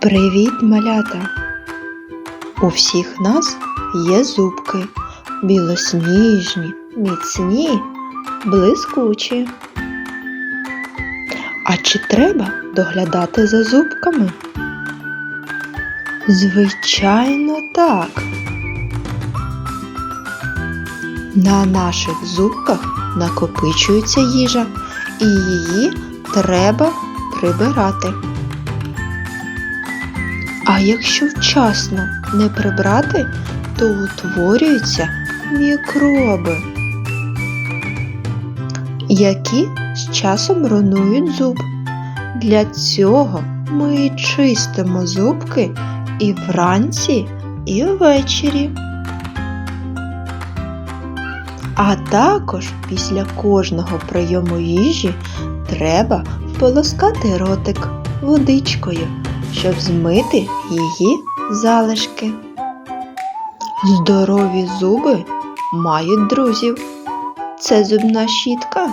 Привіт, малята! У всіх нас є зубки білосніжні, міцні, блискучі. А чи треба доглядати за зубками? Звичайно, так. На наших зубках накопичується їжа, і її треба прибирати. А якщо вчасно не прибрати, то утворюються мікроби, які з часом руйнують зуб. Для цього ми чистимо зубки і вранці, і ввечері. А також після кожного прийому їжі треба полоскати ротик водичкою, щоб змити її залишки. Здорові зуби мають друзів. Це зубна щітка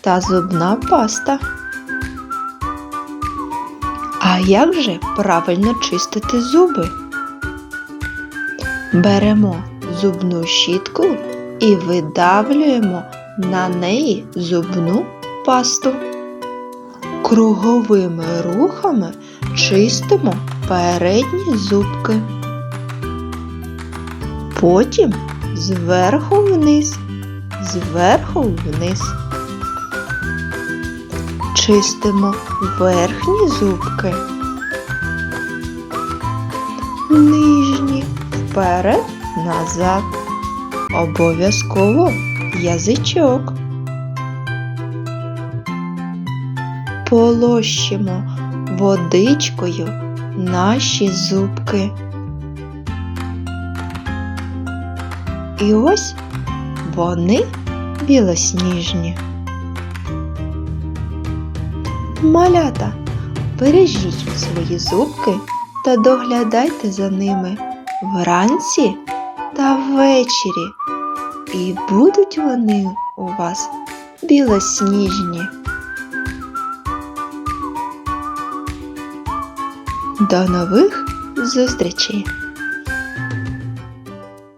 та зубна паста. А як же правильно чистити зуби? Беремо зубну щітку і видавлюємо на неї зубну пасту. Круговими рухами чистимо передні зубки. Потім зверху вниз, зверху вниз. Чистимо верхні зубки. Нижні вперед, назад. Обов'язково язичок. Полощимо водичкою наші зубки. І ось вони білосніжні. Малята, бережіть свої зубки та доглядайте за ними вранці та ввечері. І будуть вони у вас білосніжні. До нових зустрічей!